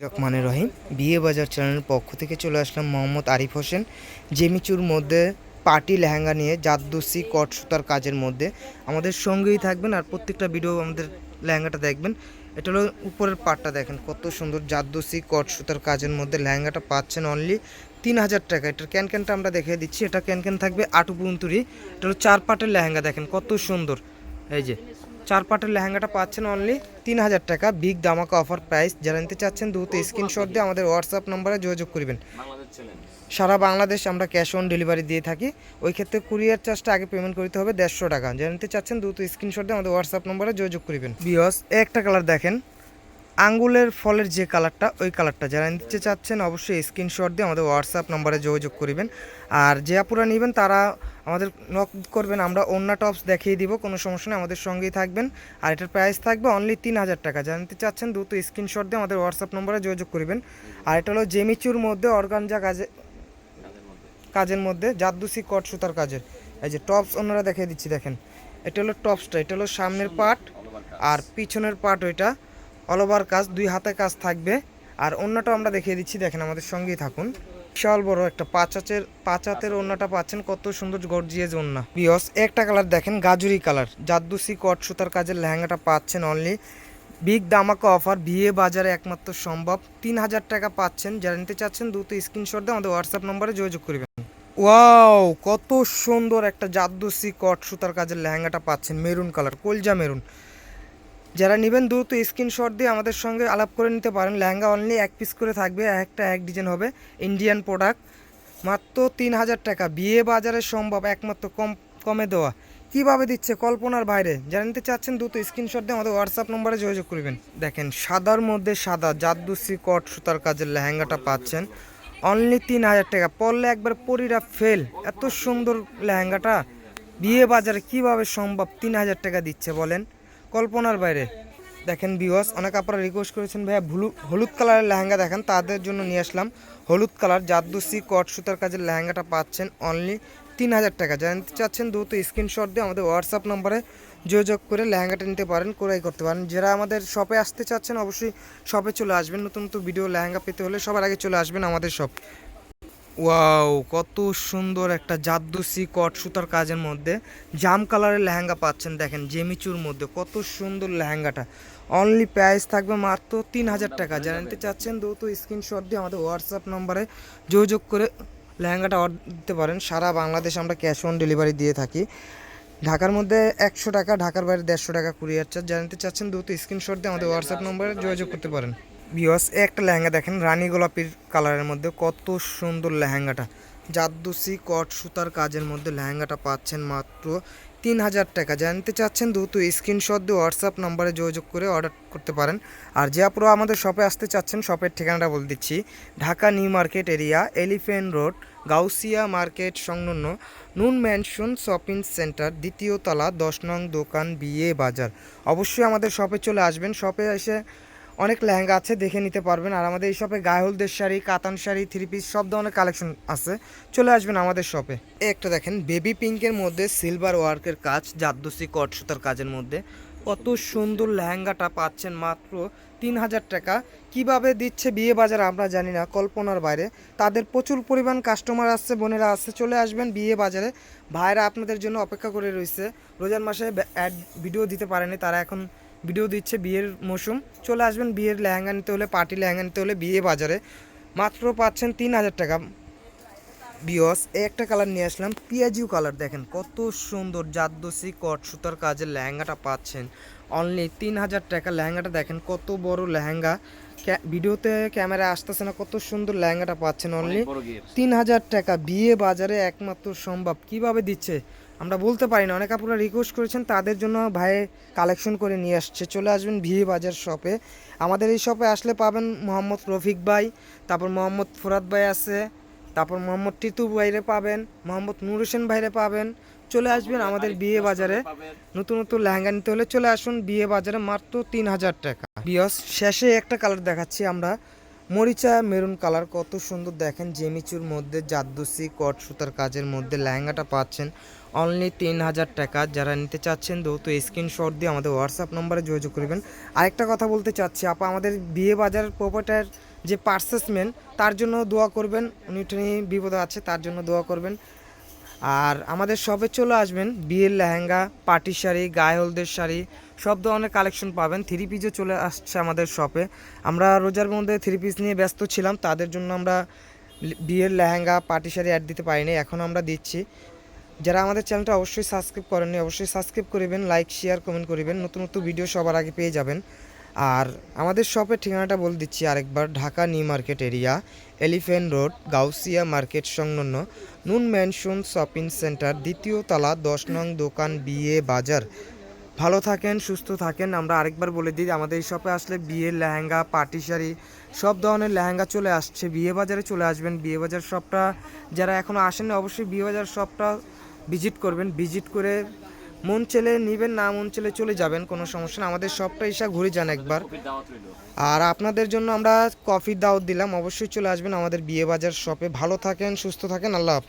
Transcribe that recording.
রহমানের রহিম। বিয়ে বাজার চ্যানেলের পক্ষ থেকে চলে আসলাম মোহাম্মদ আরিফ হোসেন। জেমিচুর মধ্যে পার্টি লেহেঙ্গা নিয়ে জাদ্দুসি কট সুতার কাজের মধ্যে। আমাদের সঙ্গেই থাকবেন আর প্রত্যেকটা ভিডিও আমাদের লেহেঙ্গাটা দেখবেন। এটা হলো উপরের পাটটা দেখেন, কত সুন্দর জাদ্দুসি কট সুতার কাজের মধ্যে লেহেঙ্গাটা পাচ্ছেন অনলি তিন হাজার টাকা। এটার ক্যান ক্যানটা আমরা দেখে দিচ্ছি। এটা ক্যান ক্যান থাকবে আটু পুন্তুরি এটা হলো চার পাটের লেহেঙ্গা দেখেন, কত সুন্দর। এই যে চার পাটের লেহেঙ্গাটা পাচ্ছেন অনলি তিন হাজার টাকা। বিগ দামাকা অফার প্রাইস যারা নিতে চাচ্ছেন, দ্রুত স্ক্রিনশট দিয়ে আমাদের হোয়াটসঅ্যাপ নম্বরে যোগাযোগ করবেন। সারা বাংলাদেশ আমরা ক্যাশ অন ডেলিভারি দিয়ে থাকি। ওই ক্ষেত্রে কুরিয়ার চার্জটা আগে পেমেন্ট করতে হবে দেড়শো টাকা। যারা নিতে চাচ্ছেন, দ্রুত স্ক্রিনশট দিয়ে আমাদের হোয়াটসঅ্যাপ নম্বরে যোগাযোগ করবেন। বিয়স একটা কালার দেখেন। আঙ্গুলের ফলের যে কালারটা, ওই কালারটা যারা নিতে চাচ্ছেন অবশ্যই স্ক্রিনশট দিয়ে আমাদের হোয়াটসঅ্যাপ নম্বরে যোগাযোগ করবেন। আর যে আপুরা নেবেন তারা আমাদের নক করবেন, আমরা অন্য টপস দেখিয়ে দিব, কোনো সমস্যা নেই, আমাদের সঙ্গেই থাকবেন। আর এটার প্রাইস থাকবে অনলি তিন হাজার টাকা। যারা নিতে চাচ্ছেন দ্রুত স্ক্রিনশট দিয়ে আমাদের হোয়াটসঅ্যাপ নম্বরে যোগাযোগ করবেন। আর এটা হলো জেমিচুর মধ্যে, অর্গানজা কাজে, কাজের মধ্যে, জাদ্দুসি কট সুতার কাজের। এই যে টপস অন্যরা দেখিয়ে দিচ্ছি, দেখেন। এটা হলো টপসটা এটা হলো সামনের পার্ট আর পিছনের পার্ট ওইটা। অল ওভার কাজ, দুই হাতে কাজ থাকবে। আর অন্যটা আমরা দেখিয়ে দিচ্ছি, দেখেন আমাদের সঙ্গেই থাকুন। বিশাল বড় একটা পাঁচ হাতের পাঁচ হাতের ওন্নাটা পাচ্ছেন, কত সুন্দর গর্জিয়াজ ওন্না বিয়স একটা কালার দেখেন, গাজুরি কালার জাদ্দুসি কট সুতার কাজের লেহেঙ্গাটা পাচ্ছেন অনলি বিগ দামাকা অফার বিয়ে বাজারে একমাত্র সম্ভব। তিন হাজার টাকা পাচ্ছেন, যারা নিতে চাচ্ছেন দ্রুত স্ক্রিনশট দিয়ে আমাদের হোয়াটসঅ্যাপ নম্বরে যোগাযোগ করবেন। ওয়াও কত সুন্দর একটা জাদ্দুসি কট সুতার কাজের লেহেঙ্গাটা পাচ্ছেন মেরুন কালার কলজা মেরুন যারা নেবেন দ্রুত স্ক্রিনশট দিয়ে আমাদের সঙ্গে আলাপ করে নিতে পারেন। লেহেঙ্গা অনলি এক পিস করে থাকবে, একটা এক ডিজাইন হবে। ইন্ডিয়ান প্রোডাক্ট মাত্র তিন হাজার টাকা। বিয়ে বাজারে সম্ভব, একমাত্র কম, কমে দেওয়া। কীভাবে দিচ্ছে কল্পনার বাইরে? যারা নিতে চাচ্ছেন দ্রুত স্ক্রিনশট দিয়ে আমাদের হোয়াটসঅ্যাপ নম্বরে যোগাযোগ করবেন। দেখেন, সাদার মধ্যে সাদা জাদ্দুসি কট সুতার কাজের লেহেঙ্গাটা পাচ্ছেন। অনলি তিন হাজার টাকা। পরলে একবার পরিরা ফেল এত সুন্দর লেহেঙ্গাটা। বিয়ে বাজারে কীভাবে সম্ভব? তিন হাজার টাকা দিচ্ছে, বলেন। কল্পনার বাইরে। দেখেন বিওয়াস অনেক আপনারা রিকোয়েস্ট করেছেন, ভাইয়া, ভুলু, হলুদ কালারের লেহেঙ্গা দেখেন, তাদের জন্য নিয়ে আসলাম। হলুদ কালার জাদ্দুসি কট সুতার কাজের লেহেঙ্গাটা পাচ্ছেন অনলি তিন হাজার টাকা। জানতে চাচ্ছেন, দ্রুত স্ক্রিনশট দিয়ে আমাদের হোয়াটসঅ্যাপ নম্বরে যোগাযোগ করে লেহেঙ্গাটা নিতে পারেন, ক্রয় করতে পারেন। যারা আমাদের শপে আসতে চাচ্ছেন, অবশ্যই শপে চলে আসবেন। নতুন নতুন ভিডিও লেহেঙ্গা পেতে হলে সবার আগে চলে আসবেন আমাদের শপ ওয়াও, কত সুন্দর একটা জাদ্দুসি কট সুতার কাজের মধ্যে। জাম কালারের লেহেঙ্গা পাচ্ছেন, দেখেন, জেমিচুর মধ্যে। কত সুন্দর লেহেঙ্গাটা। অনলি প্রাইস থাকবে মাত্র তিন হাজার টাকা। যারা নিতে চাচ্ছেন, দ্রুত স্ক্রিনশট দিয়ে আমাদের হোয়াটসঅ্যাপ নম্বরে যোগাযোগ করে লেহেঙ্গাটা অর্ডার দিতে পারেন। সারা বাংলাদেশ আমরা ক্যাশ অন ডেলিভারি দিয়ে থাকি। ঢাকার মধ্যে একশো টাকা, ঢাকার বাইরে দেড়শো টাকা কুরিয়ার চার্জ যারা নিতে চাচ্ছেন, দ্রুত স্ক্রিনশট দিয়ে আমাদের হোয়াটসঅ্যাপ নম্বরে যোগাযোগ করতে পারেন। বিয়স একটা লেহেঙ্গা দেখেন, রানী গোলাপির কালারের মধ্যে কত সুন্দর লেহেঙ্গাটা। জাদ্দুসি কট সুতার কাজের মধ্যে লেহেঙ্গাটা পাচ্ছেন মাত্র তিন হাজার টাকা। জানতে চাচ্ছেন দ্রুত স্ক্রিনশট দিয়ে হোয়াটসঅ্যাপ নম্বরে যোগাযোগ করে অর্ডার করতে পারেন। আর যে আপনারা আমাদের শপে আসতে চাচ্ছেন শপের ঠিকানাটা বলে দিচ্ছি। Dhaka new market area, elephant road, Gausia market সংলগ্ন নুন ম্যানশন শপিং সেন্টার, দ্বিতীয় তলা, দশ নং দোকান বিয়ে বাজার। অবশ্যই আমাদের শপে চলে আসবেন। শপে এসে অনেক লেহেঙ্গা আছে, দেখে নিতে পারবেন। আর আমাদের এই শপে গায়ে হলদের শাড়ি, কাতান শাড়ি থ্রি পিস সব ধরনের কালেকশন আছে। চলে আসবেন আমাদের শপে একটা দেখেন বেবি পিঙ্কের মধ্যে সিলভার ওয়ার্কের কাজ জাদ্দুসি কট সুতার কাজের মধ্যে। কত সুন্দর লেহেঙ্গাটা পাচ্ছেন মাত্র তিন হাজার টাকা। কীভাবে দিচ্ছে বিয়ে বাজার আমরা জানি না, কল্পনার বাইরে। তাদের প্রচুর পরিমাণ কাস্টমার আসছে, বোনেরা আসছে, চলে আসবেন বিয়ে বাজারে। ভাইরা আপনাদের জন্য অপেক্ষা করে রয়েছে। রোজার মাসে ভিডিও দিতে পারেনি, তারা এখন ভিডিও দিচ্ছে বিয়ের মৌসুম। চলে আসবেন বিয়ের লেহেঙ্গা নিতে হলে পার্টি লেহেঙ্গা নিতে হলে বিয়ে বাজারে। মাত্র পাচ্ছেন তিন হাজার টাকা। বিয়স একটা কালার নিয়ে আসলাম পিয়াজিউ কালার দেখেন কত সুন্দর জাদ্দসি কট সুতার কাজের লেহেঙ্গাটা পাচ্ছেন। অনলি তিন হাজার টাকা লেহেঙ্গাটা দেখেন কত বড় লেহেঙ্গা। ভিডিওতে ক্যামেরা আসতেছে না কত সুন্দর লেহেঙ্গাটা পাচ্ছেন। অনলি তিন হাজার টাকা। বিয়ে বাজারে একমাত্র সম্ভব। কীভাবে দিচ্ছে? আমরা বলতে পারি না। অনেক আপনারা রিকোয়েস্ট করেছেন, তাদের জন্য ভাই কালেকশন করে নিয়ে আসছে। চলে আসবেন বিয়ে বাজার শপে আমাদের এই শপে আসলে পাবেন মোহাম্মদ রফিক ভাই, তারপর মোহাম্মদ ফুরাদ ভাই আছে, তারপর মোহাম্মদ টিতু ভাইরে পাবেন, মোহাম্মদ নুর হোসেন ভাইরে পাবেন। চলে আসবেন আমাদের বিয়ে বাজারে। নতুন নতুন লেহেঙ্গা নিতে হলে চলে আসুন বিয়ে বাজারে মাত্র তিন হাজার টাকা। বিয়স শেষে একটা কালার দেখাচ্ছি আমরা। মরিচা, মেরুন কালার কত সুন্দর দেখেন। জেমিচুর মধ্যে জাদ্দুসি, কট সুতার কাজের মধ্যে লেহেঙ্গাটা পাচ্ছেন। অনলি তিন হাজার টাকা। যারা নিতে চাচ্ছেন, দ্রুত স্ক্রিনশট দিয়ে আমাদের হোয়াটসঅ্যাপ নম্বরে যোগাযোগ করবেন। আরেকটা কথা বলতে চাচ্ছি, আপা, আমাদের বিয়ে বাজার প্রপার্টার যে পার্সেসম্যান তার জন্য দোয়া করবেন। উনি বিপদ বিপদে আছে, তার জন্য দোয়া করবেন। আর আমাদের শপে চলে আসবেন, বিয়ের লেহেঙ্গা পার্টি শাড়ি, গায়ে হলদের শাড়ি, সব ধরনের কালেকশন পাবেন। থ্রি পিসও চলে আসছে আমাদের শপে আমরা রোজার মধ্যে থ্রি পিস নিয়ে ব্যস্ত ছিলাম, তাদের জন্য আমরা বিয়ের লেহেঙ্গা পার্টি শাড়ি অ্যাড দিতে পারিনি, এখন আমরা দিচ্ছি। যারা আমাদের চ্যানেলটা অবশ্যই সাবস্ক্রাইব করেননি, অবশ্যই সাবস্ক্রাইব করবেন লাইক শেয়ার কমেন্ট করবেন। নতুন নতুন ভিডিও সবার আগে পেয়ে যাবেন। আর আমাদের শপের ঠিকানাটা বলে দিচ্ছি আরেকবার, Dhaka new market area elephant road, Gausia market সংলগ্ন নুন ম্যানশন শপিং সেন্টার, দ্বিতীয় তলা দশ নং দোকান বিয়ে বাজার। ভালো থাকেন, সুস্থ থাকেন। আমরা আরেকবার বলে দিই, আমাদের এই শপে আসলে বিয়ের লেহেঙ্গা পার্টি শাড়ি সব ধরনের লেহেঙ্গা চলে আসছে। বিয়ে বাজারে চলে আসবেন। বিয়ে বাজার শপটা যারা এখনও আসেননি, অবশ্যই বিয়ে বাজার শপটা ভিজিট করবেন। ভিজিট করে মন চেলে নিবেন, না মন চেলে চলে যাবেন, কোনো সমস্যা না আমাদের সবটা এসে ঘুরে যান একবার। আর আপনাদের জন্য আমরা কফির দাওয়াত দিলাম। অবশ্যই চলে আসবেন আমাদের বিয়ে বাজার শপে ভালো থাকেন, সুস্থ থাকেন। আল্লাহ হাফেজ।